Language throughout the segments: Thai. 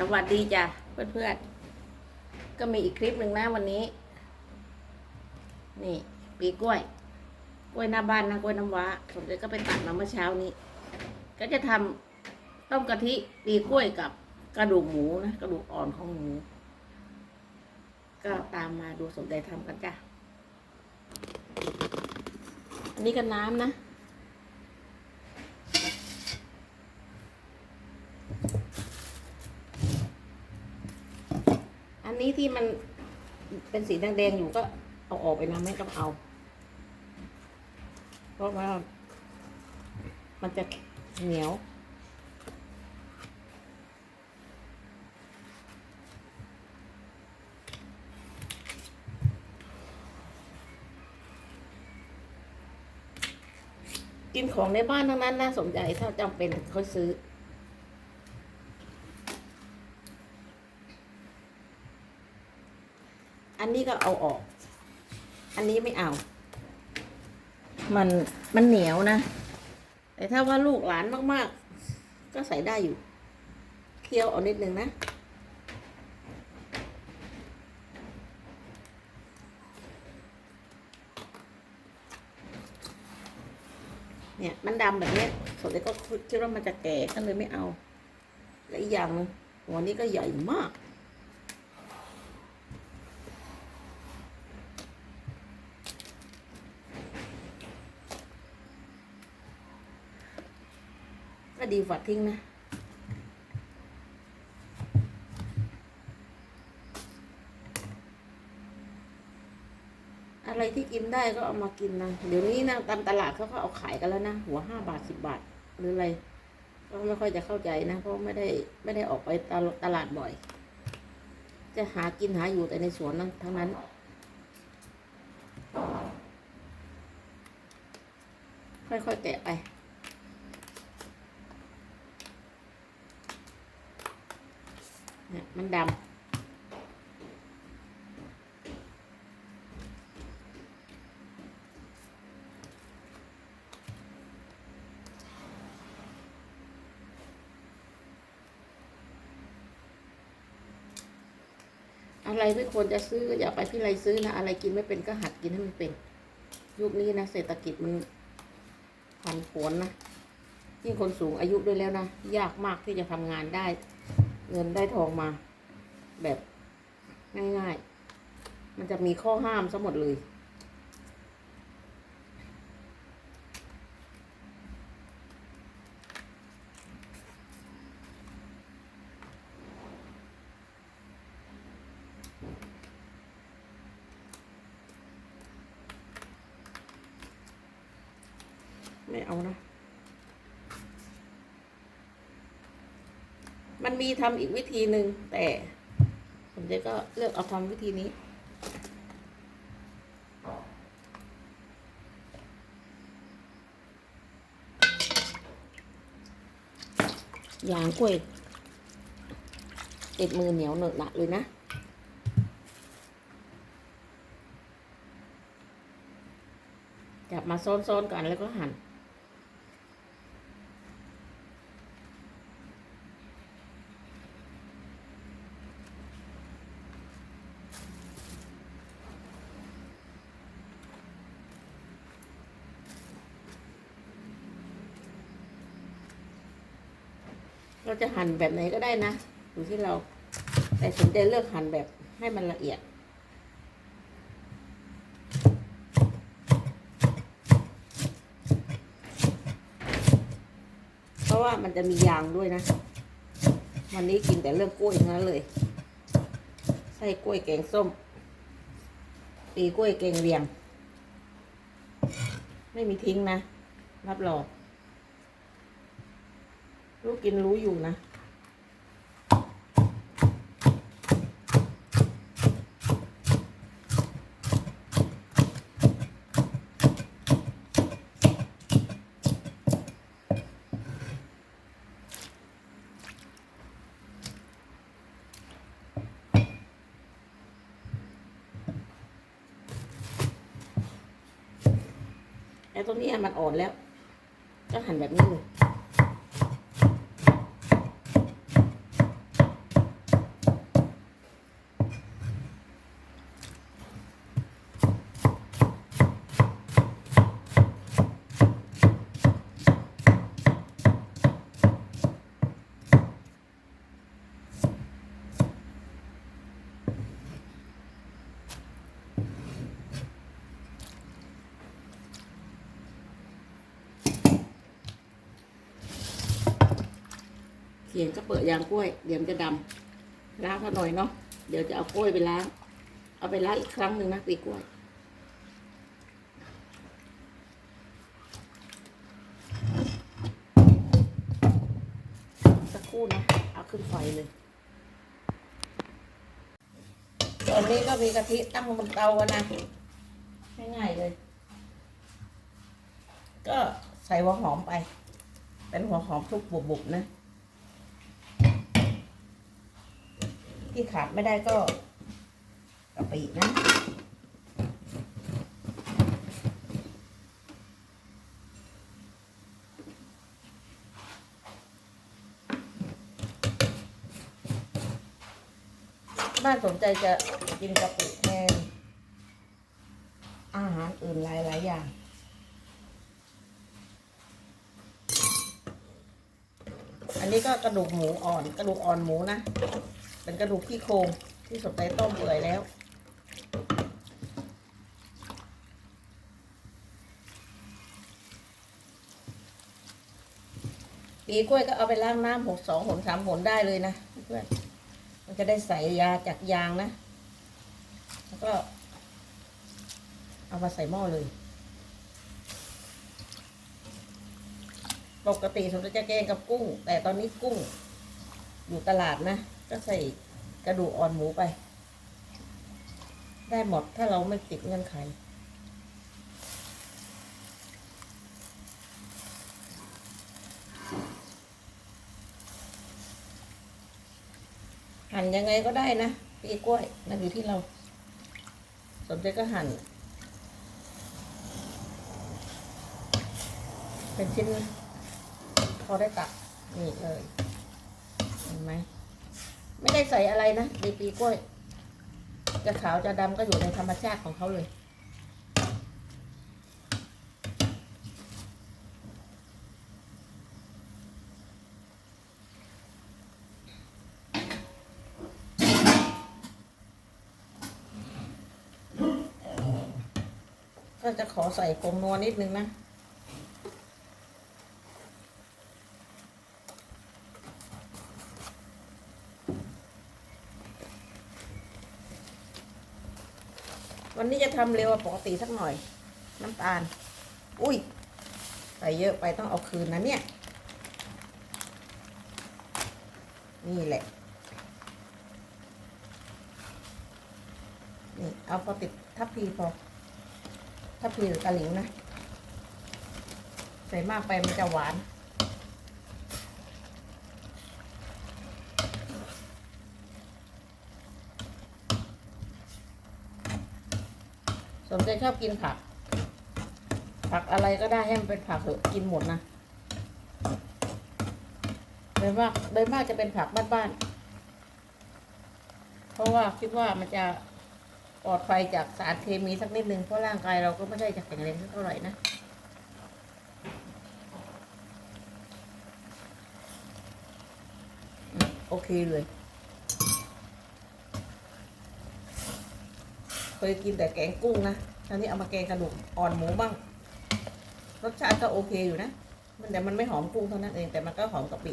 สวัสดีจ้ะเพื่อนๆก็มีอีกคลิปหนึ่งนะวันนี้ นี่ ปีกล้วย กล้วยหน้าบ้านนะกล้วยน้ำว้าผมเลยก็ไปตัดมาเมื่อเช้านี้ ก็จะทำต้มกะทิปีกล้วยกับกระดูกหมูนะกระดูกอ่อนของหมู ก็ตามมาดูสนใจทำกันจ้ะอันนี้ก็น้ำนะ นนี้ที่มันเป็นสีแดงๆอยู่ก็เอาออกไปนะไม่ต้องเอา เพราะว่ามันจะเหนียวกินของในบ้านทั้งนั้นน่าสนใจถ้าจำเป็นค่อยซื้อ อันนี้ก็เอาออก อันนี้ไม่เอา มันมันเหนียวนะ แต่ถ้าว่าลูกหลานมากๆ ก็ใส่ได้อยู่ เคี่ยวเอานิดนึงนะ เนี่ยมันดำแบบนี้สดเลยก็คิดว่ามันจะแก่ก็เลยไม่เอา และอีกอย่างนึงหัวนี้ก็ใหญ่มาก ดีกว่าทิ้งนะ อะไรที่กินได้ก็เอามากินนะ เดี๋ยวนี้นะตามตลาดเขาก็เอาขายกันแล้วนะ หัวห้าบาทสิบบาท หรืออะไรก็ไม่ค่อยจะเข้าใจนะ เพราะไม่ได้ไม่ได้ออกไปตลตลาดบ่อย จะหากินหาอยู่แต่ในสวนนั้นทั้งนั้นค่อยๆแกะไป เนี่ยมันดำอะไรไม่ควรจะซื้อก็อย่าไปพี่ไรซื้อนะ อะไรกินไม่เป็นก็หัดกินให้มันเป็น ยุคนี้นะเศรษฐกิจมันผันผวนนะยิ่งคนสูงอายุด้วยแล้วนะ ยากมากที่จะทำงานได้ เงินได้ทองมา แบบง่าย ๆ มันจะมีข้อห้ามซะหมดเลย ไม่เอานะ มีทำอีกวิธีหนึ่งแต่ผมเจ๊ก็เลือกเอาทำวิธีนี้ยางกล้วยติดมือเหนียวเหนอะหนะเลยนะจับมาซ้อนๆกันแล้วก็หั่น จะหั่นแบบไหนก็ได้นะอยู่ที่เรา แต่สนใจเลือกหั่นแบบให้มันละเอียด เพราะว่ามันจะมียางด้วยนะ วันนี้กินแต่เรื่องกล้วยทั้งนั้นเลยไส้กล้วยแกงส้ม ปีกล้วยแกงเลียง ไม่มีทิ้งนะ รับรอง รู้กินรู้อยู่นะ ไอ้ตรงนี้มันอ่อนแล้ว ก็หั่นแบบนี้เลย ขียนก็เปิดยางกล้วย เดี๋ยวมันจะดำล้างเขาหน่อยเนาะเดี๋ยวจะเอากล้วยไปล้าง เอาไปล้างอีกครั้งหนึ่งนะปีกล้วยสักครู่นะเอาขึ้นไฟเลยตอนนี้ก็มีกะทิตั้งบนเตาอะนะง่ายๆเลย ก็ใส่หัวหอมไป เป็นหัวหอมทุกบุบๆนะ ที่ขาดไม่ได้ก็กะปินะบ้านสนใจจะกินกะปิแทนอาหารอื่นหลายๆอย่าง อันนี้ก็กระดูกหมูอ่อน กระดูกอ่อนหมูนะ เป็นกระดูกที่โครงที่สดใจต้มเปื่อยแล้วปีกล้วยก็เอาไปล้างน้ำหกสองหนสามหนได้เลยนะเพื่อนมันจะได้ใส่ยาจากยางนะ แล้วก็ เอามาใส่หม้อเลย ปกติผมจะแกงกับกุ้ง แต่ตอนนี้กุ้ง อยู่ตลาดนะ ก็ใส่กระดูกอ่อนหมูไป ได้หมดถ้าเราไม่ติดเงื่อนไข หั่นยังไงก็ได้นะปีกล้วยมันอยู่ที่เรา สนใจก็หั่น เป็นชิ้นพอได้ตักนี่เลย เห็นไหม ไม่ได้ใส่อะไรนะในปีกล้วย จะขาวจะดำก็อยู่ในธรรมชาติของเขาเลย ก็จะขอใส่ผงนัวนิดนึงนะ วันนี้จะทำเร็วปกติสักหน่อย น้ำตาล อุ้ยใส่เยอะไปต้องเอาคืนนะเนี่ย นี่แหละ นี่เอาพอติดทัพพีพอ ทัพพีหรือกะหลิวนะ ใส่มากไปมันจะหวาน สมใจชอบกินผัก ผักอะไรก็ได้ให้มันเป็นผักเถอะกินหมดนะโดยมากโดยมากจะเป็นผักบ้านๆเพราะว่าคิดว่ามันจะปลอดภัยจากสารเคมีสักนิดนึงเพราะร่างกายเราก็ไม่ได้จะแข็งแรงเท่าไหร่นะโอเคเลย เคยกินแต่แกงกุ้งนะคราวนี้เอามาแกงกระดูกอ่อนหมูบ้าง รสชาติก็โอเคอยู่นะ มันแต่มันไม่หอมกุ้งเท่านั้นเอง แต่มันก็หอมกะปิ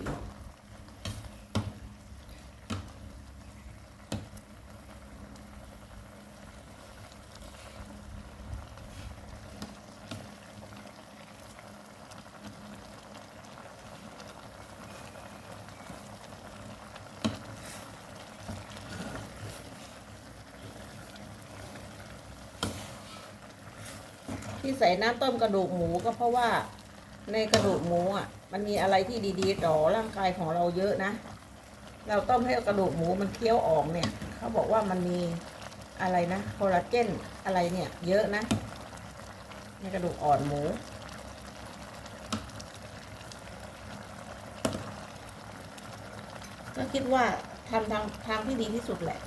ที่ใส่น้ำต้มกระดูกหมูก็เพราะว่าในกระดูกหมูอะ มันมีอะไรที่ดีๆ ต่อร่างกายของเราเยอะนะ เราต้มให้กระดูกหมูมันเคี้ยวออกเนี่ย เขาบอกว่ามันมีอะไรนะคอลลาเจนอะไรเนี่ย เยอะนะ ในกระดูกอ่อนหมูก็คิดว่าทำทางทางที่ดีที่สุดแหละ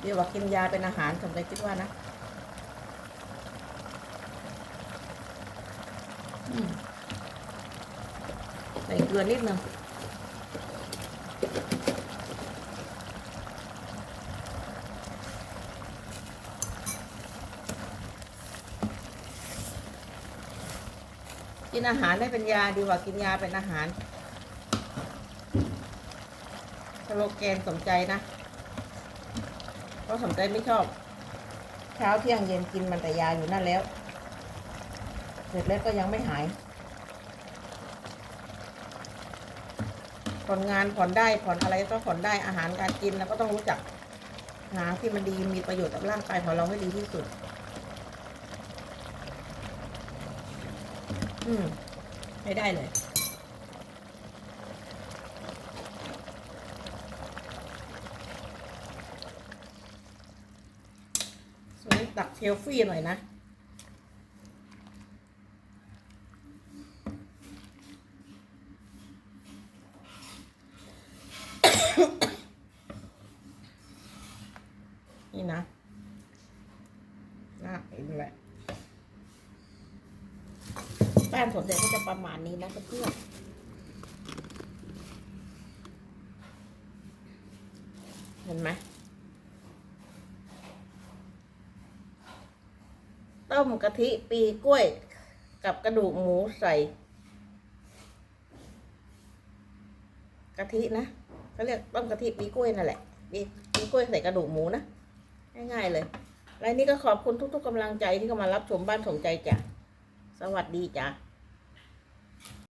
เดี๋ยวว่ากินยาเป็นอาหารผมเลยคิดว่านะ อืม ใส่เกลือนิดนึงกินอาหารได้เป็นยาดีกว่ากินยาเป็นอาหารสโลแกนสมใจนะเพราะสมใจไม่ชอบ เช้าเที่ยงเย็นกินมันแต่ยาอยู่นั่นแล้ว เสร็จแล้วก็ยังไม่หาย ผ่อนงานผ่อนได้ผ่อนอะไรก็ผ่อนได้อาหารการกินเราก็ต้องรู้จักหาที่มันดีมีประโยชน์กับร่างกายของเราให้ดีที่สุด อืมไม่ได้เลยสวนนี้ตักเทลฟี่หน่อยนะ นี่นะน่าเห็นแหละแป้งสนใจก็จะประมาณนี้นะเพื่อนเห็นไหมต้มกะทิปีกล้วยกับกระดูกหมูใส่กะทินะ เขาเรียกต้มกะทิปีกล้วยนั่นแหละปีปีกล้วยใส่กระดูกหมูนะง่ายๆเลยรายนี้ก็ขอบคุณทุก ๆกำลังใจที่เข้ามารับชมบ้านสมใจจ้ะสวัสดีจ้ะ